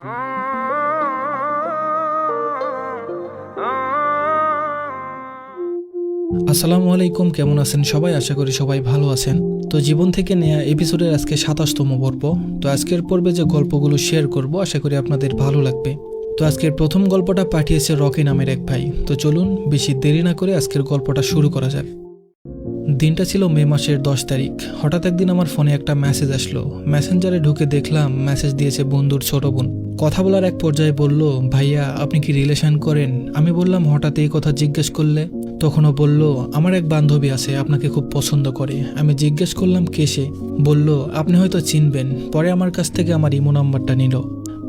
আসসালামু আলাইকুম কেমন আছেন সবাই? আশা করি সবাই ভালো আছেন। তো জীবন থেকে নেয়া এপিসোডের আজকে সাতাশতম পর্ব। তো আজকের পর্বে যে গল্পগুলো শেয়ার করব, আশা করি আপনাদের ভালো লাগবে। তো আজকের প্রথম গল্পটা পাঠিয়েছে রকি নামের এক ভাই। তো চলুন, বেশি দেরি না করে আজকের গল্পটা শুরু করা যাক। দিনটা ছিল মে মাসের দশ তারিখ। হঠাৎ একদিন আমার ফোনে একটা মেসেজ আসলো। মেসেঞ্জারে ঢুকে দেখলাম মেসেজ দিয়েছে বন্ধুর ছোট বোন। কথা বলার এক পর্যায়ে বলল, ভাইয়া, আপনি কি রিলেশন করেন? আমি বললাম, হঠাৎ এই কথা জিজ্ঞেস করলে? তখনও বলল, আমার এক বান্ধবী আছে, আপনাকে খুব পছন্দ করে। আমি জিজ্ঞেস করলাম, কে সে? বলল, আপনি হয়তো চিনবেন। পরে আমার কাছ থেকে আমার ইমো নাম্বারটা নিল।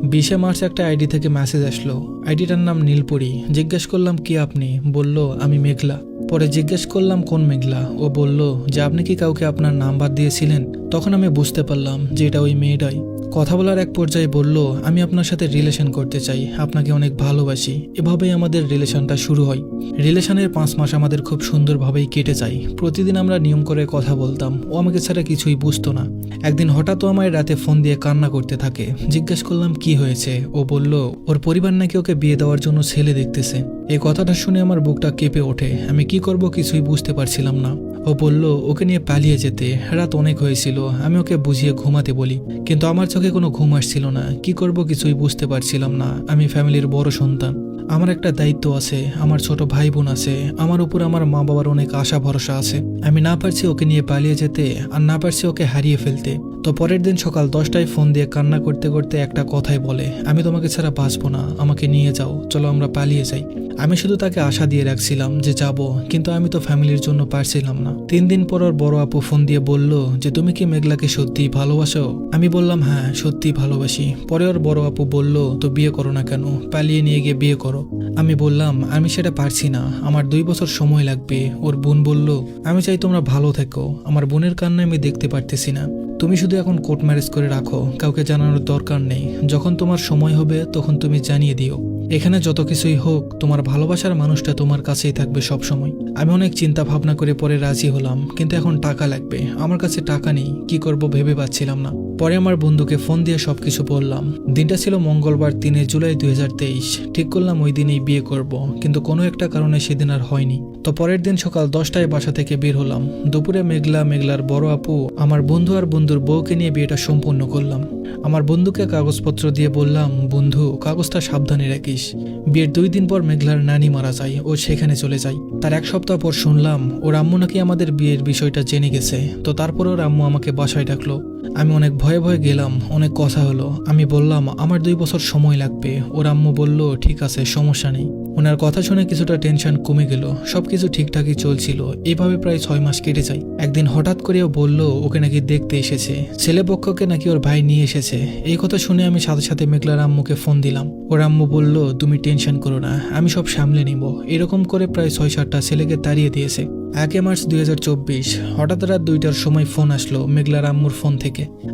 বিশে মার্চ একটা আইডি থেকে মেসেজ আসলো। আইডিটার নাম নীলপুরি। জিজ্ঞেস করলাম, কি আপনি? বলল, আমি মেঘলা। পরে জিজ্ঞেস করলাম, কোন মেঘলা? ও বলল, যে আপনি কি কাউকে আপনার নাম্বার দিয়েছিলেন? তখন আমি বুঝতে পারলাম যে এটা ওই মেয়েটাই। কথা বলার এক পর্যায়ে বলল, আমি আপনার সাথে রিলেশন করতে চাই। আপনাকে অনেক ভালোবাসি। এভাবেই আমাদের রিলেশনটা শুরু হয়। রিলেশনের পাঁচ মাস আমাদের খুব সুন্দরভাবেই কেটে যায়। প্রতিদিন আমরা নিয়ম করে কথা বলতাম। ও আমাকে ছাড়া কিছুই বুঝতো না। একদিন হঠাৎ আমায় রাতে ফোন দিয়ে কান্না করতে থাকে। জিজ্ঞেস করলাম, কি হয়েছে? ও বলল, ওর পরিবার নাকি ওকে বিয়ে দেওয়ার জন্য ছেলে দেখতেছে। এই কথাটা শুনে আমার বুকটা কেঁপে ওঠে। আমি কি করব কিছুই বুঝতে পারছিলাম না। ও বলল, ওকে নিয়ে পালিয়ে যেতে। রাত অনেক হয়েছিল। আমি ওকে বুঝিয়ে ঘুমাতে বলি। কিন্তু আমার চোখে কোনো ঘুম আসছিল না। কি করব কিছুই বুঝতে পারছিলাম না। আমি ফ্যামিলির বড় সন্তান। আমার একটা দায়িত্ব আছে, আমার ছোট ভাই বোন আছে, আমার উপর আমার মা বাবার অনেক আশা, ভরসা আছে। আমি না পারছি ওকে নিয়ে পালিয়ে যেতে আর না পারছি ওকে হারিয়ে ফেলতে। তো পরের দিন সকাল দশটায় ফোন দিয়ে কান্না করতে করতে একটা কথাই বলে, আমি তোমাকে ছাড়া বাঁচবো না, আমাকে নিয়ে যাও, চলো আমরা পালিয়ে যাই। আমি শুধু তাকে আশা দিয়ে রাখছিলাম যে যাব, কিন্তু আমি তো ফ্যামিলির জন্য পারছিলাম না। তিন দিন পর ওর বড় আপু ফোন দিয়ে বলল, যে তুমি কি মেঘলাকে সত্যি ভালোবাসো? আমি বললাম হ্যাঁ সত্যি ভালোবাসি। পরে ওর বড় আপু বলল, তো বিয়ে করো না কেন? পালিয়ে নিয়ে গিয়ে বিয়ে করো। আমি বললাম, আমি সেটা পারছি না। আমার দুই বছর সময় লাগবে। ওর বোন বলল, আমি চাই তোমরা ভালো থেকো। আমার বোনের কান্না আমি দেখতে পারতেছি না। তুমি শুধু এখন কোর্ট ম্যারেজ করে রাখো। কাউকে জানানোর দরকার নেই। যখন তোমার সময় হবে, তখন তুমি জানিয়ে দিও। এখানে যত কিছুই হোক, তোমার ভালোবাসার মানুষটা তোমার কাছেই থাকবে সব সময় আমি অনেক চিন্তা ভাবনা করে পরে রাজি হলাম, কিন্তু এখন টাকা লাগবে। আমার কাছে টাকা নেই, কি করব ভেবে পাচ্ছিলাম না। পরে আমার বন্ধুকে ফোন দিয়ে সবকিছু বললাম। দিনটা ছিল মঙ্গলবার তিনে জুলাই দুই হাজার তেইশ। ঠিক করলাম ওই দিনেই বিয়ে করব, কিন্তু কোনো একটা কারণে সেদিন আর হয়নি। তো পরের দিন সকাল দশটায় বাসা থেকে বের হলাম। দুপুরে মেঘলা মেঘলার বড় আপু আমার বন্ধু আর বন্ধুর বউকে নিয়ে বিয়েটা সম্পূর্ণ করলাম। আমার বন্ধুকে কাগজপত্র দিয়ে বললাম, বন্ধু, কাগজটা সাবধানে রাখিস। বিয়ের দুই দিন পর মেঘলার নানি মারা যায় ও সেখানে চলে যায়। তার এক সপ্তাহ পর শুনলাম, ওর আম্মু নাকি আমাদের বিয়ের বিষয়টা জেনে গেছে। তো তারপর ওর আম্মু আমাকে বাসায় ডাকলো। আমি অনেক ভয়ে ভয়ে গেলাম, অনেক কথা হলো। আমি বললাম, আমার দুই বছর সময় লাগবে। ওর আম্মু বলল, ঠিক আছে, সমস্যা নেই। ওনার কথা শুনে কিছুটা টেনশন কমে গেল। সবকিছু ঠিকঠাকই চলছিল। এইভাবে প্রায় ছয় মাস কেটে যায়। একদিন হঠাৎ করে ও বলল, ওকে নাকি দেখতে এসেছে। ছেলে পক্ষকে নাকি ওর ভাই নিয়ে এসেছে। এই কথা শুনে আমি সাথে সাথে মেঘলার আম্মুকে ফোন দিলাম। ওর আম্মু বলল, তুমি টেনশন করো না, আমি সব সামলে নিব। এরকম করে প্রায় ছয় সাতটা ছেলেকে তাড়িয়ে দিয়েছে। একে মার্চ দুই হাজার চব্বিশ, হঠাৎ রাত দুইটার সময় ফোন আসলো মেঘলার আম্মুর ফোন থেকে।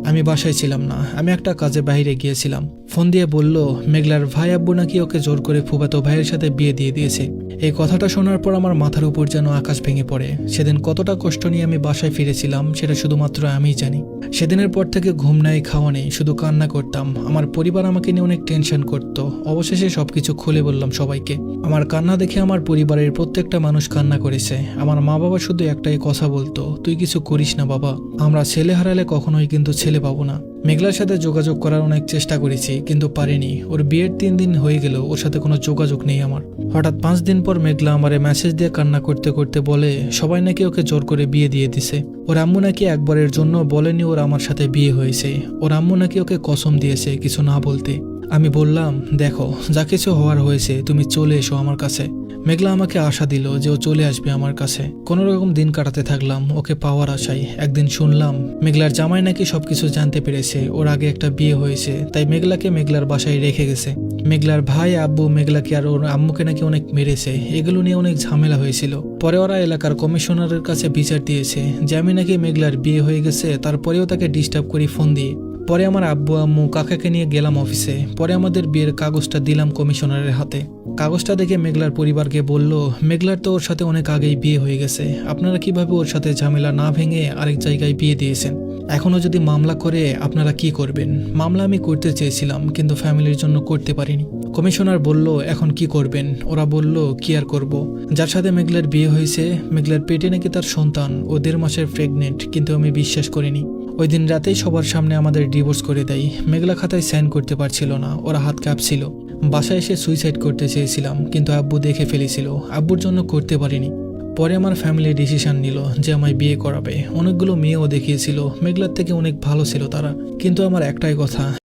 আমি বাসায় ছিলাম না। আমি একটা কাজে বাইরে গিয়েছিলাম। ফোন দিয়ে বলল, মেঘলার ভাই আব্বু নাকি ওকে জোর করে ফুফাতো ভাইয়ের সাথে বিয়ে দিয়ে দিয়েছে। এই কথাটা শোনার পর আমার মাথার উপর যেন আকাশ ভেঙে পড়ে। সেদিন কতটা কষ্ট নিয়ে আমি বাসায় ফিরেছিলাম, সেটা শুধুমাত্র আমিই জানি। সেদিনের পর থেকে ঘুম নাই, খাওয়া নেই, শুধু কান্না করতাম। আমার পরিবার আমাকে নিয়ে অনেক টেনশন করতো। অবশেষে সবকিছু খুলে বললাম সবাইকে। আমার কান্না দেখে আমার পরিবারের প্রত্যেকটা মানুষ কান্না করেছে। আমার মা বাবা শুধু একটাই কথা বলতো, তুই কিছু করিস না বাবা। আমরা ছেলে হারালে কখনোই কিন্তু ছেলে পাবো না। মেঘলার সাথে যোগাযোগ করার অনেক চেষ্টা করেছি, কিন্তু পারিনি। ওর বিয়ের তিন দিন হয়ে গেল ওর সাথে কোনো যোগাযোগ নেই আমার। হঠাৎ পাঁচ দিন পর মেঘলা আমারে মেসেজ দিয়ে কান্না করতে করতে বলে, সবাই নাকি ওকে জোর করে বিয়ে দিয়ে দিছে। ওর আম্মু নাকি একবারের জন্য বলেনি ওর আমার সাথে বিয়ে হয়েছে। ওর আম্মু নাকি ওকে কসম দিয়েছে কিছু না বলতে। আমি বললাম, দেখো, যা কিছু হওয়ার হয়েছে, তুমি চলে এসো আমার কাছে। মেঘলা আমাকে আশা দিল যে ও চলে আসবে আমার কাছে। কোনো রকম দিন কাটাতে থাকলাম, ওকে পাওয়ার আশায়। একদিন শুনলাম, মেঘলার জামাই নাকি সবকিছু জানতে পেরেছে, ওর আগে একটা বিয়ে হয়েছে, তাই মেঘলাকে মেঘলার বাসায় রেখে গেছে। মেঘলার ভাই, আব্বু, মেঘলাকে আর ওর আম্মুকে নাকি অনেক মেরেছে, এগুলো নিয়ে অনেক ঝামেলা হয়েছিল। পরে ওরা এলাকার কমিশনারের কাছে বিচার দিয়েছে, যে আমি নাকি মেঘলার বিয়ে হয়ে গেছে, তারপরেও তাকে ডিস্টার্ব করি ফোন দিয়ে। পরে আমার আব্বু, আম্মু, কাকাকে নিয়ে গেলাম অফিসে। পরে আমাদের বিয়ের কাগজটা দিলাম কমিশনারের হাতে। কাগজটা দেখে মেঘলার পরিবারকে বলল, মেঘলার তো ওর সাথে অনেক আগেই বিয়ে হয়ে গেছে। আপনারা কীভাবে ওর সাথে ঝামেলা না ভেঙে আরেক জায়গায় বিয়ে দিয়েছেন? এখনও যদি মামলা করে, আপনারা কি করবেন? মামলা আমি করতে চেয়েছিলাম, কিন্তু ফ্যামিলির জন্য করতে পারিনি। কমিশনার বলল, এখন কি করবেন? ওরা বলল, কি আর করব? যার সাথে মেঘলার বিয়ে হয়েছে, মেঘলার পেটে নাকি তার সন্তান, ও দেড় মাসের প্রেগনেন্ট কিন্তু আমি বিশ্বাস করিনি। ওই দিন রাতেই সবার সামনে আমাদের ডিভোর্স করে দেয়। মেঘলা খাতায় সাইন করতে পারছিল না, ওরা হাত কাঁপছিল। বাসায় এসে সুইসাইড করতে চেয়েছিলাম, কিন্তু আব্বু দেখে ফেলেছিল। আব্বুর জন্য করতে পারিনি। পরে আমার ফ্যামিলি ডিসিশন নিল যে আমায় বিয়ে করাবে। অনেকগুলো মেয়েও দেখিয়েছিল। মেঘলার থেকে অনেক ভালো ছিল তারা। কিন্তু আমার একটাই কথা